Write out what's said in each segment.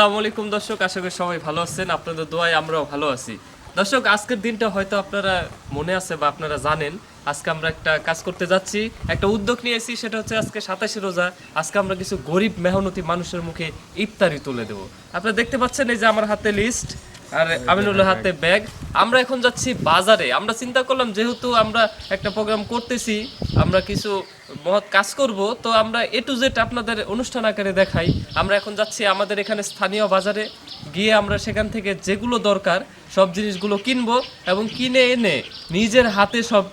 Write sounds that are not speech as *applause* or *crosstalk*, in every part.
আসসালামু আলাইকুম দর্শক, আশা করি সবাই ভালো আছেন। আপনাদের দোয়ায় আমরাও ভালো আছি। দর্শক, আজকের দিনটা হয়তো আপনারা মনে আছে বা আপনারা জানেন, আজকে আমরা একটা কাজ করতে যাচ্ছি। একটা উদ্যোগ নিয়েছি সেটা হচ্ছে আজকে সাতাশে রোজা। আজকে আমরা কিছু গরিব, মেহনতি মানুষের মুখে ইফতারি তুলে দেব। আপনারা দেখতে পাচ্ছেন এই যে আমার হাতে লিস্ট আর আমিনুল্লাহ হাতে ব্যাগ। আমরা এখন যাচ্ছি বাজারে। আমরা চিন্তা করলাম, যেহেতু আমরা একটা প্রোগ্রাম করতেছি, আমরা কিছু মহৎ কাজ করব, তো আমরা এ টু জেড আপনাদের অনুষ্ঠান আকারে দেখাই। আমরা এখন যাচ্ছি আমাদের এখানে স্থানীয় বাজারে। গিয়ে আমরা সেখান থেকে যেগুলো দরকার, সব জিনিসগুলো কিনবো এবং কিনে এনে নিজের হাতে সব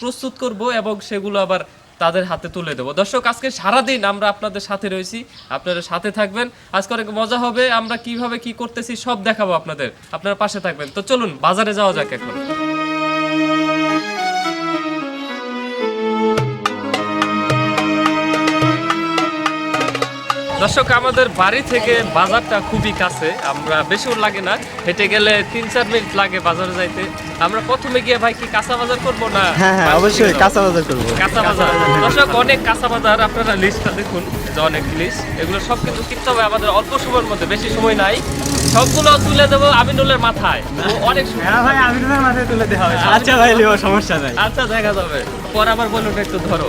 প্রস্তুত করব এবং সেগুলো আবার তাদের হাতে তুলে দেবো। দর্শক, আজকে সারাদিন আমরা আপনাদের সাথে রয়েছি। আপনারা সাথে থাকবেন। আজকে অনেক মজা হবে। আমরা কীভাবে কি করতেছি সব দেখাবো আপনাদের। আপনারা পাশে থাকবেন। তো চলুন, বাজারে যাওয়া যাক এখন। দর্শক আমাদের বাড়ি থেকে বাজারটা খুবই কাছে। আমরা বেশিও লাগে না হেঁটে গেলে তিন চার মিনিট লাগে বাজারে যাইতে। আমরা প্রথমে গিয়ে ভাই কি কাঁচা বাজার করব না? হ্যাঁ হ্যাঁ অবশ্যই কাঁচা বাজার করব। কাঁচা বাজার। দর্শক অনেক কাঁচা বাজার আপনারা লিস্টটা দেখুন যে অনেক লিস্ট এগুলো সব কিছু কিনতে হবে আমাদের অল্প সময়ের মধ্যে বেশি সময় নাই। সবগুলো তুলে দেবো আমিনুলের মাথায়। অনেক সময় হ্যাঁ ভাই আমি তোমার মাথায় তুলে দেওয়া হবে আচ্ছা ভাই লিও সমস্যা নাই। আচ্ছা দেখা যাবে। পর আবার বলুন একটু ধরো।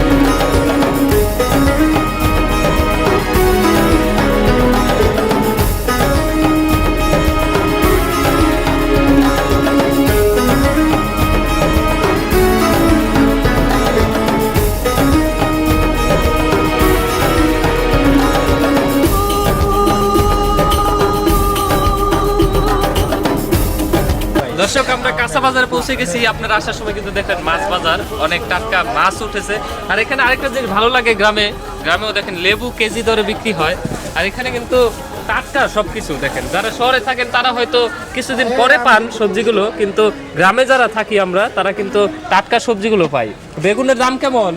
দর্শক, আমরা কাঁচা বাজারে পৌঁছে গেছি। আপনারা আসার সময় কিন্তু দেখেন মাছ বাজার, অনেক টাটকা মাছ উঠেছে। আর এখানে আরেকটা জিনিস ভালো লাগে গ্রামে, গ্রামেও দেখেন লেবু কেজি দরে বিক্রি হয়। আর এখানে কিন্তু টাটকা সবকিছু দেখেন। যারা শহরে থাকেন, তারা হয়তো কিছুদিন পরে পান সবজিগুলো, কিন্তু গ্রামে যারা থাকি আমরা, তারা কিন্তু টাটকা সবজিগুলো পাই। বেগুনের দাম কেমন?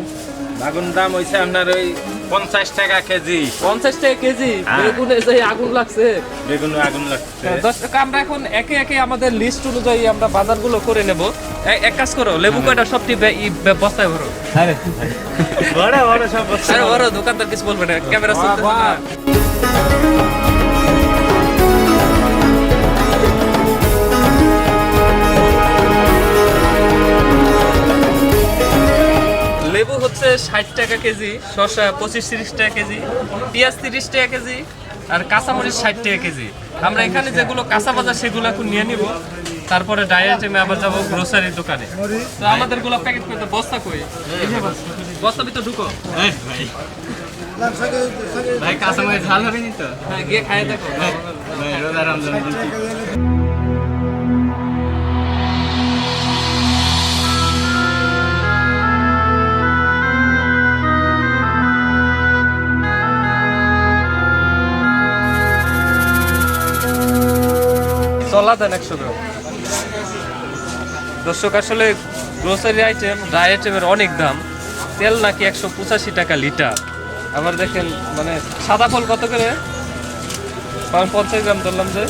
আগুন দাম হইছে আপনার ওই পঞ্চাশ টাকা কেজি। পঞ্চাশ টাকা কেজি? বেগুনে যে আগুন লাগছে। বেগুন আগুন লাগছে। হ্যাঁ, দর্শক আমরা এখন একে একে আমাদের লিস্ট অনুযায়ী আমরা বাজারগুলো করে নেব। এক কাজ করো লেবু কয়টা সবটি বস্তায় ভরো। আরে বড় বড় সব বস্তায় বড় দোকানদার কিছু বলবে না ক্যামেরা চলতেছে লেবু হচ্ছে ষাট টাকা কেজি শসা পঁচিশ তিরিশ টাকা কেজি পেঁয়াজ তিরিশ টাকা কেজি আর কাঁচামরিচ ষাট টাকা কেজি। আমরা এখানে যেগুলো কাঁচা বাজার সেগুলো এখন নিয়ে নিব। তারপরে ডাই আইটেমে আবার যাব গ্রোসারির দোকানে। তো আমাদেরগুলো প্যাকেট করতে বস্তা কই? বস্তা। ভিতর ঢুকো। ভাই। ভাই কাঁচা ঝাল হবে নি তো? হ্যাঁ গিয়ে খাই দেখো। ভাই রোজা রমজান একশো গ্রাম? দর্শক, আসলে গ্রোসারি আইটেম ড্রাই আইটেমের অনেক দাম। তেল নাকি একশো পঁচাশি টাকা লিটার। আবার দেখেন মানে সাদা ফল কত করে? পঞ্চাশ গ্রাম ধরলাম যে।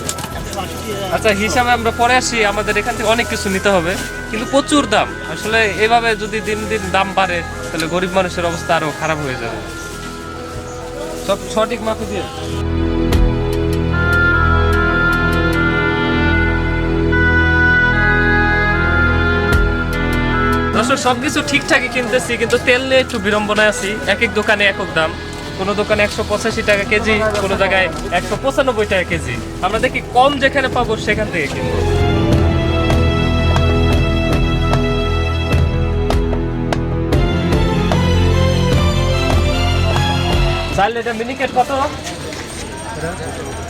আচ্ছা হিসাবে আমরা পরে আসি, আমাদের এখান থেকে অনেক কিছু নিতে হবে। কিন্তু প্রচুর দাম। আসলে এভাবে যদি দিন দিন দাম বাড়ে, তাহলে গরিব মানুষের অবস্থা আরও খারাপ হয়ে যাবে। সব সঠিক মাপে দিয়ে। দর্শক সবকিছু ঠিকঠাকই কিনতেছি কিন্তু তেল নিয়ে একটু বিড়ম্বনায় আছি। এক এক দোকানে এক এক দাম। কোনো দোকানে একশো পঁচাশি টাকা কেজি কোনো জায়গায় একশো পঁচানব্বই টাকা কেজি। আমরা দেখি কম যেখানে পাবো সেখান থেকে কিনবো। মিনিকেট কত?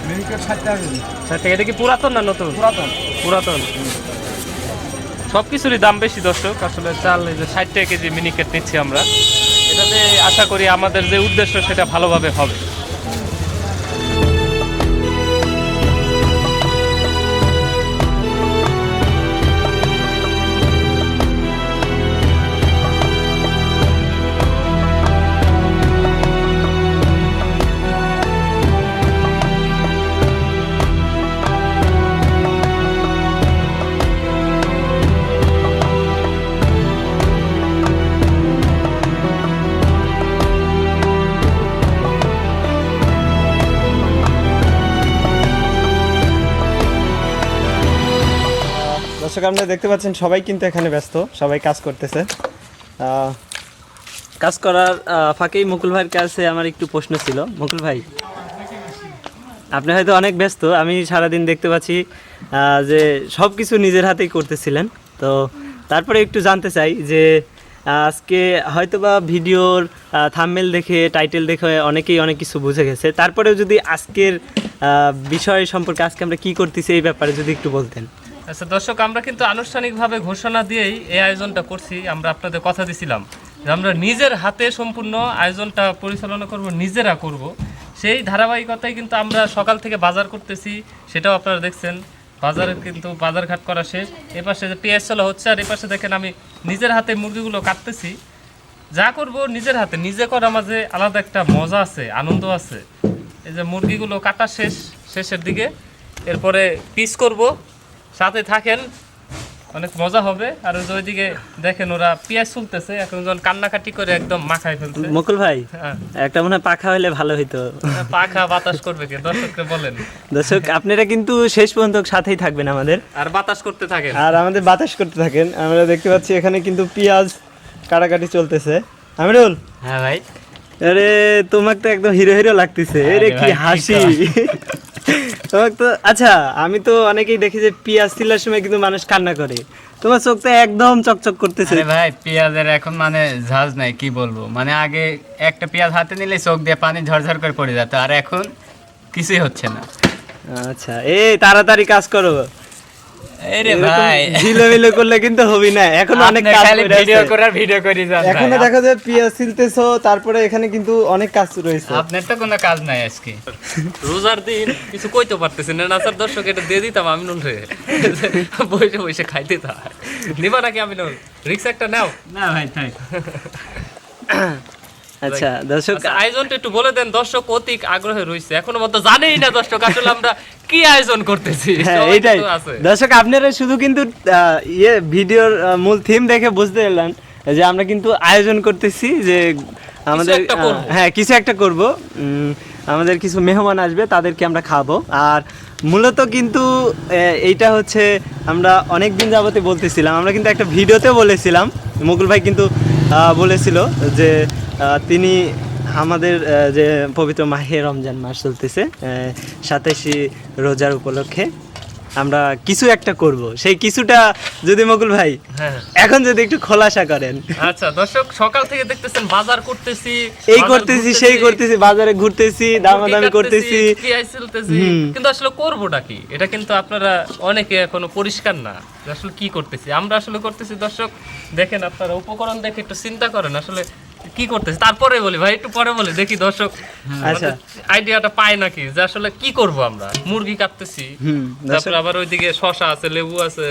মিনিকেট ষাট টাকা ষাট টাকা। এটা কি পুরাতন না নতুন? পুরাতন। পুরাতন। সব কিছুরই দাম বেশি, দর্শক। আসলে চাল এই যে ষাট টাকা কেজি মিনিকেট নিচ্ছি আমরা। এটাতে আশা করি আমাদের যে উদ্দেশ্য, সেটা ভালোভাবে হবে। আপনারা দেখতে পাচ্ছেন সবাই কিন্তু এখানে ব্যস্ত, সবাই কাজ করতেছে। কাজ করার ফাঁকেই মুকুল ভাইয়ের কাছে আমার একটু প্রশ্ন ছিল। মুকুল ভাই, আপনি হয়তো অনেক ব্যস্ত, আমি সারাদিন দেখতে পাচ্ছি যে সব কিছু নিজের হাতেই করতেছিলেন। তো তারপরে একটু জানতে চাই যে আজকে হয়তোবা ভিডিওর থাম্মেল দেখে টাইটেল দেখে অনেকেই অনেক কিছু বুঝে গেছে। তারপরেও যদি আজকের বিষয় সম্পর্কে আজকে আমরা কি করতেছি এই ব্যাপারে যদি একটু বলতেন। আচ্ছা দর্শক, আমরা কিন্তু আনুষ্ঠানিকভাবে ঘোষণা দিয়েই এই আয়োজনটা করছি। আমরা আপনাদের কথা দিছিলাম যে আমরা নিজের হাতে সম্পূর্ণ আয়োজনটা পরিচালনা করব, নিজেরা করব। সেই ধারাবাহিকতায় কিন্তু আমরা সকাল থেকে বাজার করতেছি, সেটাও আপনারা দেখছেন। বাজারে কিন্তু বাজারঘাট করা শেষ। এপাশে যে পেঁয়াজ চলা হচ্ছে, আর এপাশে দেখেন আমি নিজের হাতে মুরগিগুলো কাটতেছি। যা করব নিজের হাতে, নিজে করা মাঝে আলাদা একটা মজা আছে, আনন্দ আছে। এই যে মুরগিগুলো কাটা শেষ, শেষের দিকে। এরপরে পিস করব। সাথে থাকেন অনেক মজা হবে। আর ওই যে ওইদিকে দেখেন ওরা পেঁয়াজ তুলতেছে এখন যখন কান্নাকাটি করে একদম মাখায় ফেলছে মুকুল ভাই হ্যাঁ, একটা মনে হয় পাখা হলে ভালো হইতো। পাখা বাতাস করবে কে? দর্শককে বলেন। দর্শক আপনারা কিন্তু শেষ পর্যন্ত সাথেই থাকবেন আমাদের। আর বাতাস করতে থাকেন। আর আমাদের বাতাস করতে থাকেন। আমরা দেখতে পাচ্ছি এখানে কিন্তু পেঁয়াজ কাটাকাটি চলতেছে। আমিরুল? হ্যাঁ ভাই। আরে তোমাকে তো একদম হিরো হিরো লাগতেছে। আরে কি হাসি। *laughs* তো আচ্ছা আমি তো অনেকেই দেখি যে পেঁয়াজ তিলার সময় কিন্তু মানুষ কান্না করে। তোমার চোখ তো একদম চকচক করতেছে। আরে ভাই পেঁয়াজের এখন মানে ঝাঁজ নাই কি বলব? মানে আগে একটা পেঁয়াজ হাতে নিলে চোখ দিয়ে পানি ঝরঝর করে পড়ে যেত আর এখন কিছুই হচ্ছে না। আচ্ছা এই তাড়াতাড়ি কাজ করো। আরে ভাই। ঝিলেমিলে করলে কিন্তু হবি না এখন অনেক কাজ খালি ভিডিও। করার ভিডিও করে যান। এখনও দেখা যায় পেঁয়াজ ছিলতেছো তারপরে এখানে কিন্তু অনেক কাজ রয়েছে। আপনার তো কোনো কাজ নাই আজকে। রোজার দিন কিছু কইতে পারতেছি না। নাচার দর্শক এটা দিয়ে দিতাম আমি নুন রে। বসে বসে খাইতে তা নিবা নাকি আমি নুন রিক্স একটা নাও। না ভাই তাই। আচ্ছা দর্শক আচ্ছা, আয়োজনটা একটু বলে দেন দর্শক অতি আগ্রহে রয়েছে। এখনও মতো জানেই না দর্শক আসলে আমরা কি আয়োজন করতেছি? হ্যাঁ এইটাই দর্শক আপনারা শুধু কিন্তু ইয়ে ভিডিওর মূল থিম দেখে বুঝতে পারলেন যে আমরা কিন্তু আয়োজন করতেছি যে আমাদের। হ্যাঁ কিছু একটা করব। উম, আমাদের কিছু মেহমান আসবে তাদেরকে আমরা খাব। আর মূলত কিন্তু এইটা হচ্ছে আমরা অনেক দিন যাবতে বলতেছিলাম, আমরা কিন্তু একটা ভিডিওতে বলেছিলাম, মুকুল ভাই কিন্তু বলেছিল যে তিনি আমাদের যে পবিত্র মাহে রমজান মাস চলতেছে সাতাশি রোজার উপলক্ষে। আমরা কিছু একটা করব। সেই কিছুটা যদি মকুল ভাই হ্যাঁ। এখন যদি একটু খোলাসা করেন। আচ্ছা দর্শক সকাল থেকে দেখতেছেন বাজার করতেছি এই করতেছি সেই করতেছি বাজারে ঘুরতেছি দামাদামি করতেছি। কিন্তু আসলে করবোটা কি? এটা কিন্তু আপনারা অনেকে এখনও পরিষ্কার না আসলে কি করতেছি। আমরা আসলে করতেছি দর্শক দেখেন আপনারা উপকরণ দেখে একটু চিন্তা করেন। আসলে কি করতেছি? তারপরে বলি ভাই একটু পরে বলি দেখি দর্শক আচ্ছা। আইডিয়াটা পায় নাকি? যে আসলে কি করব আমরা? মুরগি কাটতেছি হুম তারপর আবার ওইদিকে শশা আছে লেবু আছে।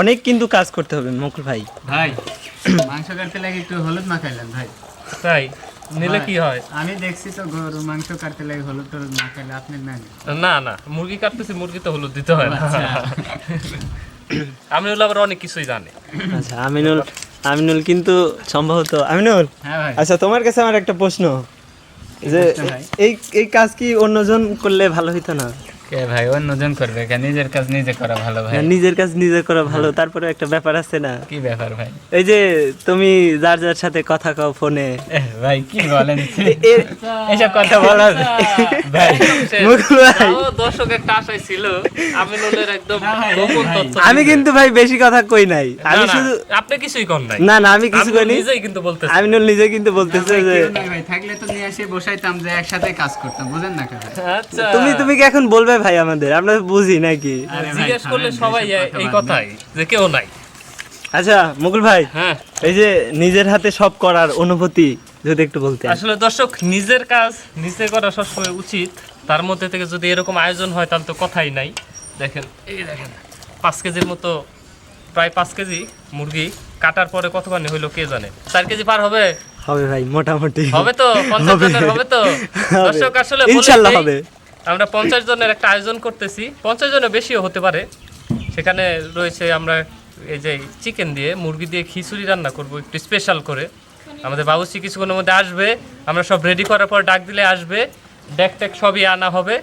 অনেক কিন্তু কাজ করতে হবে মকুল ভাই। ভাই মাংস কাটতে লাগে একটু হলুদ মাখাইলেন ভাই। তাই? নিলে কি হয়? আমি দেখছি তো গরু মাংস কাটতে লাগে হলুদ টলুদ মাখাইলে আপনি না না না মুরগি কাটতেছি মুরগি তো হলুদ দিতে হয় না। আমি হলো আবার অনেক কিছুই জানে। আচ্ছা আমিনুল আমিনুল কিন্তু সম্ভবত আমিনুল? হ্যাঁ আচ্ছা তোমার কাছে আমার একটা প্রশ্ন। যে এই এই কাজ কি অন্যজন করলে ভালো হইতো না? কে ভাই অন্যজন করবে কেন নিজের কাজ নিজে করা ভালো ভাই। নিজের কাজ নিজে করা ভালো তারপরে একটা ব্যাপার আছে না? কি ব্যাপার ভাই? এই যে তুমি যার যার সাথে কথা কও ফোনে। ভাই কি বলেন? *laughs* এসব কথা বলা ভাই। মুকুল ভাই। দর্শক একটা আশাই ছিল। আমিনুলের একদম গোপন তথ্য আমি কিন্তু ভাই বেশি কথা কই নাই। আমি না, শুধু আপনি কিছুই কর নাই। না না আমি কিছু কইনি। নিজেই কিন্তু বলতেছে। আমিনুল নিজে কিন্তু বলতেছে যে ভাই থাকলে তো নিয়ে এসে বসাইতাম যে একসাথে কাজ করতাম বুঝেন না কেন আচ্ছা। তুমি তুমি কি এখন বলবে ভাই আমাদের আমরা বুঝি নাকি? জিজ্ঞেস করলে সবাই এই কথাই যে কেউ নাই। আচ্ছা মুকুল ভাই হ্যাঁ। এই যে নিজের হাতে সব করার অনুভূতি যদি একটু বলতে আসলে দর্শক নিজের কাজ নিজে করা সবসময় উচিত। তার মধ্যে থেকে যদি এরকম আয়োজন হয় তাহলে তো কথাই নাই। দেখেন এই দেখেন পাঁচ কেজির মতো প্রায় পাঁচ কেজি মুরগি কাটার পরে কতখানি হইল কে জানে? চার কেজি পার হবে? হবে ভাই মোটামুটি। হবে তো পঞ্চাশ জনের হবে। তো। দর্শক আসলে ইনশাল্লাহ হবে। আমরা পঞ্চাশ জনের একটা আয়োজন করতেছি। পঞ্চাশ জনের বেশিও হতে পারে। সেখানে রয়েছে আমরা এই যে চিকেন দিয়ে মুরগি দিয়ে খিচুড়ি রান্না করব একটু স্পেশাল করে। আমাদের বাবুসি কিছুক্ষণের মধ্যে আসবে। আমরা সব রেডি করার পর ডাক দিলে আসবে। ডেক টেক সবই আনা হবে।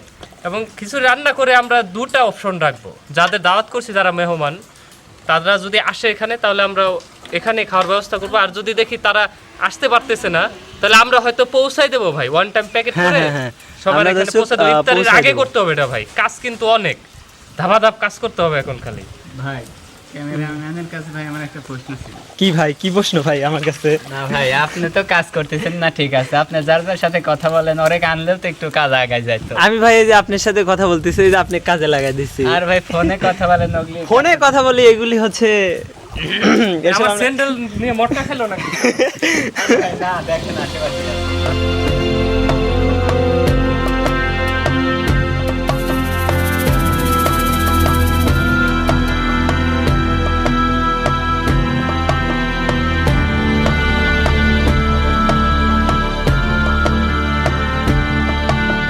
এবং খিচুড়ি রান্না করে আমরা দুটা অপশন রাখব। যাদের দাওয়াত করছি যারা মেহমান তারা যদি আসে এখানে তাহলে আমরা এখানে খাওয়ার ব্যবস্থা করব। আর যদি দেখি তারা আসতে পারতেছে না তাহলে আমরা হয়তো পৌঁছাই দেবো ভাই। ওয়ান টাইম প্যাকেট করে হ্যাঁ, হ্যাঁ। সবার এখানে দেবো ইফতারের আগে করতে হবে এটা ভাই। কাজ কিন্তু অনেক। ধাপা ধাপ কাজ করতে হবে এখন খালি। ভাই ক্যামেরাম্যানের কাছে ভাই আমার একটা প্রশ্ন ছিল। কি ভাই? কি প্রশ্ন ভাই আমার কাছে? না ভাই আপনি তো কাজ করতেছেন না ঠিক আছে। আপনি যার যার সাথে কথা বলেন অনেক আনলেও তো একটু কাজ আগায় যাইতো আমি ভাই এই যে আপনার সাথে কথা বলতেছি এই যে আপনি কাজে লাগাই দিচ্ছি আর ভাই ফোনে কথা বলেন ওগুলি *laughs* ফোনে কথা বলি এগুলি হচ্ছে আমার স্যান্ডেল নিয়ে মটকা খেলো নাকি? *laughs* না দেখেন আশেপাশে।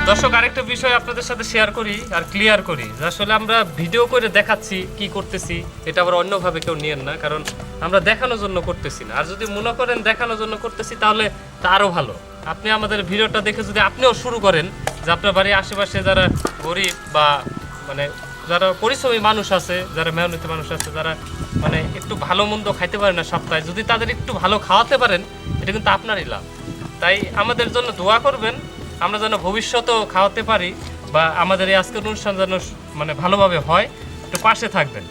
দর্শক, আরেকটা বিষয় আপনাদের সাথে শেয়ার করি আর ক্লিয়ার করি। আসলে আমরা ভিডিও করে দেখাচ্ছি কি করতেছি, এটা আবার অন্যভাবে কেউ নিয়েন না, কারণ আমরা দেখানোর জন্য করতেছি না। আর যদি মনে করেন দেখানোর জন্য করতেছি, তাহলে তা আরও ভালো। আপনি আমাদের ভিডিওটা দেখে যদি আপনিও শুরু করেন, যে আপনার বাড়ির আশেপাশে যারা গরিব বা মানে যারা পরিশ্রমী মানুষ আছে, যারা মেহনতি মানুষ আছে, যারা মানে একটু ভালো মন্দ খাইতে পারে না সপ্তাহে, যদি তাদের একটু ভালো খাওয়াতে পারেন, এটা কিন্তু আপনারই লাভ। তাই আমাদের জন্য দোয়া করবেন আমরা যেন ভবিষ্যতেও খাওয়াতে পারি বা আমাদের এই আজকের অনুষ্ঠান যেন মানে ভালোভাবে হয় একটু পাশে থাকবেন।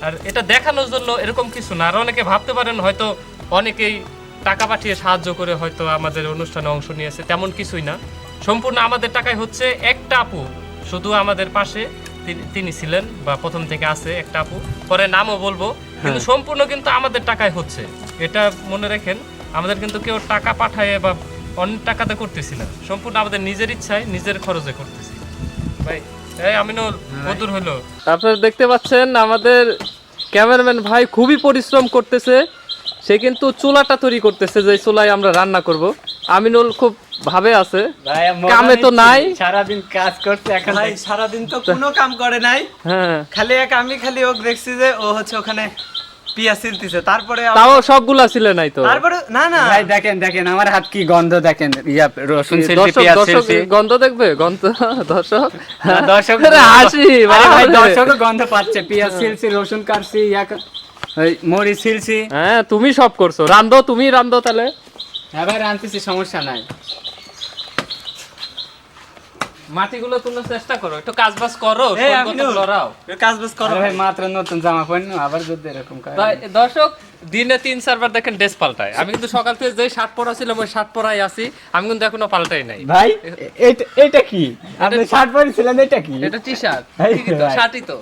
আর এটা দেখানোর জন্য এরকম কিছু না। আর অনেকে ভাবতে পারেন হয়তো অনেকেই টাকা পাঠিয়ে সাহায্য করে হয়তো আমাদের অনুষ্ঠানে অংশ নিয়েছে তেমন কিছুই না। সম্পূর্ণ আমাদের টাকায় হচ্ছে একটা আপু। শুধু আমাদের পাশে তিনি- ছিলেন বা প্রথম থেকে আছে একটা আপু। পরে নামও বলব কিন্তু সম্পূর্ণ কিন্তু আমাদের টাকায় হচ্ছে। এটা মনে রাখেন আমাদের কিন্তু কেউ টাকা পাঠায় বা অনেক টাকাতে করতেছি না। সম্পূর্ণ আমাদের নিজের ইচ্ছায় নিজের খরচে করতেছি। ভাই এই আমিনুল কদুর হলো? আপনারা দেখতে পাচ্ছেন আমাদের ক্যামেরাম্যান ভাই খুবই পরিশ্রম করতেছে। সে কিন্তু চুলাটা তৈরি করতেছে যে চুলায় আমরা রান্না করব। আমিনুল খুব ভাবে আছে। কামে তো নাই। সারাদিন কাজ করতে এখন ভাই সারাদিন তো কোনো কাম করে নাই। হ্যাঁ। খালি এক আমি খালি ওক দেখছি যে ও হচ্ছে ওখানে পিয়া ছিলতেছে তারপরে তাও সবগুলা ছিল নাই তো? তারপরে না না। ভাই দেখেন দেখেন আমার হাত কি গন্ধ দেখেন। ইয়া রসুন দর্শক পেঁয়াজ গন্ধ দেখবে? গন্ধ দর্শক? দর্শক হাসি ভাই আরে। দর্শকও গন্ধ পাচ্ছে। পেঁয়াজ ছিলছি রসুন কাটছি ইয়া ছিলছি হ্যাঁ তুমি সব করছ। রান্ধো তুমি রান্ধো তাহলে। হ্যাঁ ভাই সমস্যা নাই। মাটিগুলো তোলার চেষ্টা করো একটু কাজ বাজ করো। লড়াও। কাজ বাজ করো। ভাই মাত্র নতুন জামা পড়নো আবার যদি এরকম দর্শক দিনে তিন চারবার দেখেন ড্রেস পাল্টায়। আমি কিন্তু সকাল থেকে যে শার্ট পরা ছিলাম ওই শার্ট পরাই আছি। আমি কিন্তু এখনও পাল্টাই নাই। ভাই এটা এটা কি? আপনি শার্ট পরেছিলেন এটা কি? এটা টি শার্ট ঠিকই তো ভাই। শার্টই তো।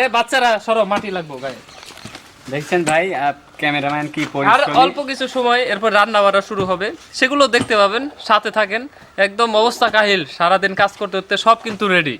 এ বাচ্চারা সরো মাটি লাগবো গায়ে দেখছেন ভাই ক্যামেরাম্যান কি আর অল্প কিছু সময় এরপর রান্না বাড়া শুরু হবে। সেগুলো দেখতে পাবেন সাথে থাকেন। একদম অবস্থা কাহিল সারাদিন কাজ করতে করতে সব কিন্তু রেডি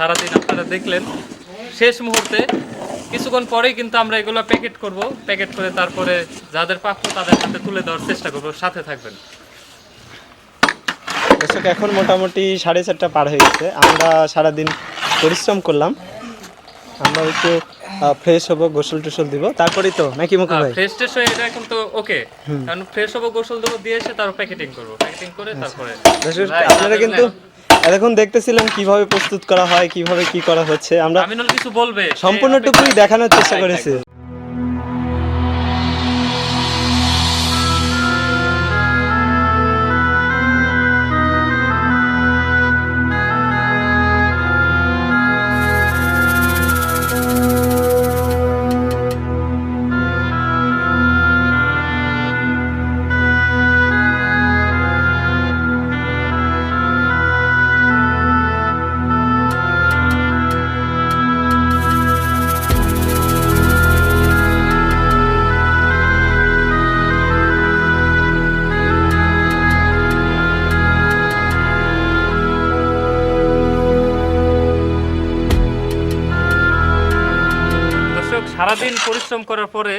সারাদিন আপনারা দেখলেন। শেষ মুহূর্তে কিছুক্ষণ পরেই কিন্তু আমরা এগুলো প্যাকেট করব। প্যাকেট করে তারপরে যাদের প্রাপ্য তাদের হাতে তুলে দেওয়ার চেষ্টা করব। সাথে থাকবেন। দর্শক এখন মোটামুটি সাড়ে চারটা পার হয়ে গেছে। আমরা সারাদিন পরিশ্রম করলাম। আমরা একটু ফ্রেশ হব গোসল টোসল দিব। তারপরেই তো নাকি ভাই? ফ্রেশ ট্রেশ হয়ে এটা এখন তো ওকে কারণ ফ্রেশ হব গোসল দেবো দিয়ে এসে তারপর প্যাকেটিং করব। প্যাকেটিং করে তারপরে আপনারা কিন্তু এতক্ষণ দেখতেছিলেন কীভাবে প্রস্তুত করা হয় কীভাবে কি করা হচ্ছে আমরা আমিনুল কিছু বলবে। সম্পূর্ণটুকুই দেখানোর চেষ্টা করেছি। পরিশ্রম করার পরে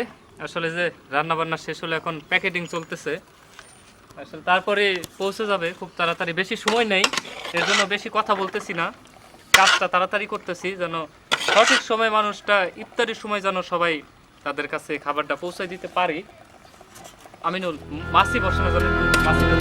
আসলে যে রান্না বান্না শেষ হলো, এখন প্যাকেটিং চলতেছে। আসলে তারপরে পৌঁছে যাবে, খুব তাড়াতাড়ি। বেশি সময় নেই এর জন্য বেশি কথা বলতেছি না। কাজটা তাড়াতাড়ি করতেছি যেন সঠিক সময় মানুষটা, ইফতারির সময় যেন সবাই তাদের কাছে খাবারটা পৌঁছে দিতে পারি। আমিনুল, মাসি বসানো যাবে, মাসিটা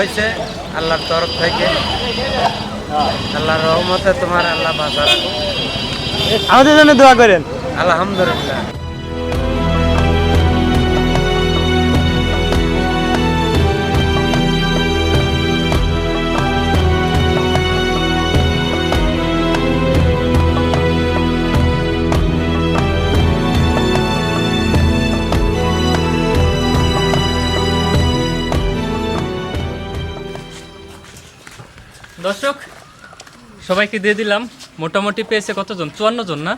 হয়েছে আল্লাহর তরফ থেকে। আল্লাহর রহমতে তোমার আল্লাহ বাঁচা রাখুক আমাদের জন্য দোয়া করেন। আলহামদুলিল্লাহ। দর্শক সবাইকে দিয়ে দিলাম। মোটামুটি পেয়েছে কতজন? চুয়ান্ন জন না?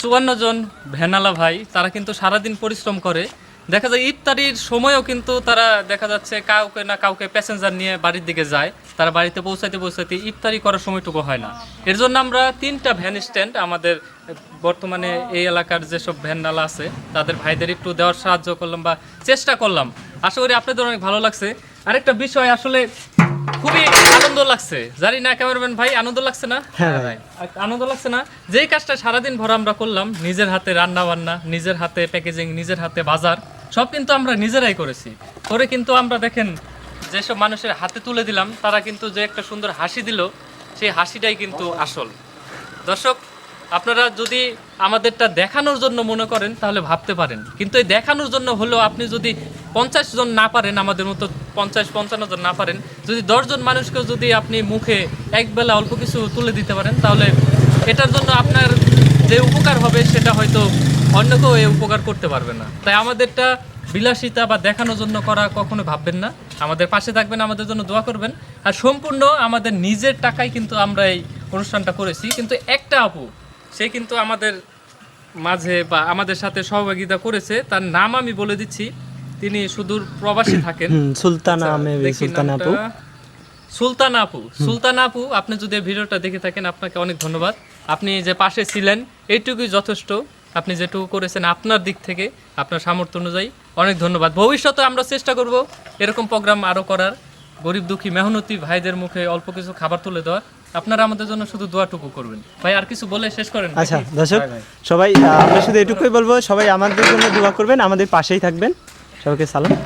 চুয়ান্ন জন ভ্যানালা ভাই তারা কিন্তু সারাদিন পরিশ্রম করে। দেখা যায় ইফতারির সময়ও কিন্তু তারা দেখা যাচ্ছে কাউকে না কাউকে প্যাসেঞ্জার নিয়ে বাড়ির দিকে যায়। তারা বাড়িতে পৌঁছাইতে পৌঁছাইতে ইফতারি করার সময়টুকু হয় না। এর জন্য আমরা তিনটা ভ্যান স্ট্যান্ড আমাদের বর্তমানে এই এলাকার যেসব ভ্যানডালা আছে তাদের ভাইদের একটু দেওয়ার সাহায্য করলাম বা চেষ্টা করলাম। আশা করি আপনাদের অনেক ভালো লাগছে। আরেকটা বিষয় আসলে খুবই আনন্দ লাগছে। জানি না ক্যামেরাম্যান ভাই? আনন্দ লাগছে না? হ্যাঁ ভাই। আনন্দ লাগছে না? যেই কাজটা সারাদিন ভর আমরা করলাম নিজের হাতে রান্না বান্না নিজের হাতে প্যাকেজিং নিজের হাতে বাজার সব কিন্তু আমরা নিজেরাই করেছি। করে কিন্তু আমরা দেখেন যেসব মানুষের হাতে তুলে দিলাম তারা কিন্তু যে একটা সুন্দর হাসি দিল সেই হাসিটাই কিন্তু আসল। দর্শক আপনারা যদি আমাদেরটা দেখানোর জন্য মনে করেন তাহলে ভাবতে পারেন। কিন্তু এই দেখানোর জন্য হলেও আপনি যদি পঞ্চাশ জন না পারেন, আমাদের মতো পঞ্চাশ, পঞ্চান্ন জন না পারেন। যদি দশজন মানুষকে যদি আপনি মুখে একবেলা অল্প কিছু তুলে দিতে পারেন, তাহলে এটার জন্য আপনার যে উপকার হবে, সেটা হয়তো অন্য কেউ এই উপকার করতে পারবে না। তাই আমাদেরটা বিলাসিতা বা দেখানোর জন্য করা কখনো ভাববেন না। আমাদের পাশে থাকবেন, আমাদের জন্য দোয়া করবেন। আর সম্পূর্ণ আমাদের নিজের টাকায় কিন্তু আমরা এই অনুষ্ঠানটা করেছি। কিন্তু একটা আপু, সে কিন্তু আমাদের মাঝে বা আমাদের সাথে সহযোগিতা করেছে। তার নাম আমি বলে দিচ্ছি। তিনি সুদূর প্রবাসী থাকেন। সুলতানা আচ্ছা, মেবি সুলতানা আপু। সুলতানা আপু সুলতানা আপু আপনি যদি ভিডিওটা দেখে থাকেন আপনাকে অনেক ধন্যবাদ। আপনি যে পাশে ছিলেন এইটুকুই যথেষ্ট। আপনি যেটুকু করেছেন আপনার দিক থেকে আপনার সামর্থ্য অনুযায়ী অনেক ধন্যবাদ। ভবিষ্যতে আমরা চেষ্টা করব এরকম প্রোগ্রাম আরও করার। গরিব দুঃখী মেহনতি ভাইদের মুখে অল্প কিছু খাবার তুলে দেওয়ার। আপনারা আমাদের জন্য শুধু দোয়াটুকু করবেন। ভাই আর কিছু বলে শেষ করেন আচ্ছা দর্শক সবাই আমরা শুধু এটুকুই বলব সবাই আমাদের জন্য দোয়া করবেন আমাদের পাশেই থাকবেন। चलो के सालन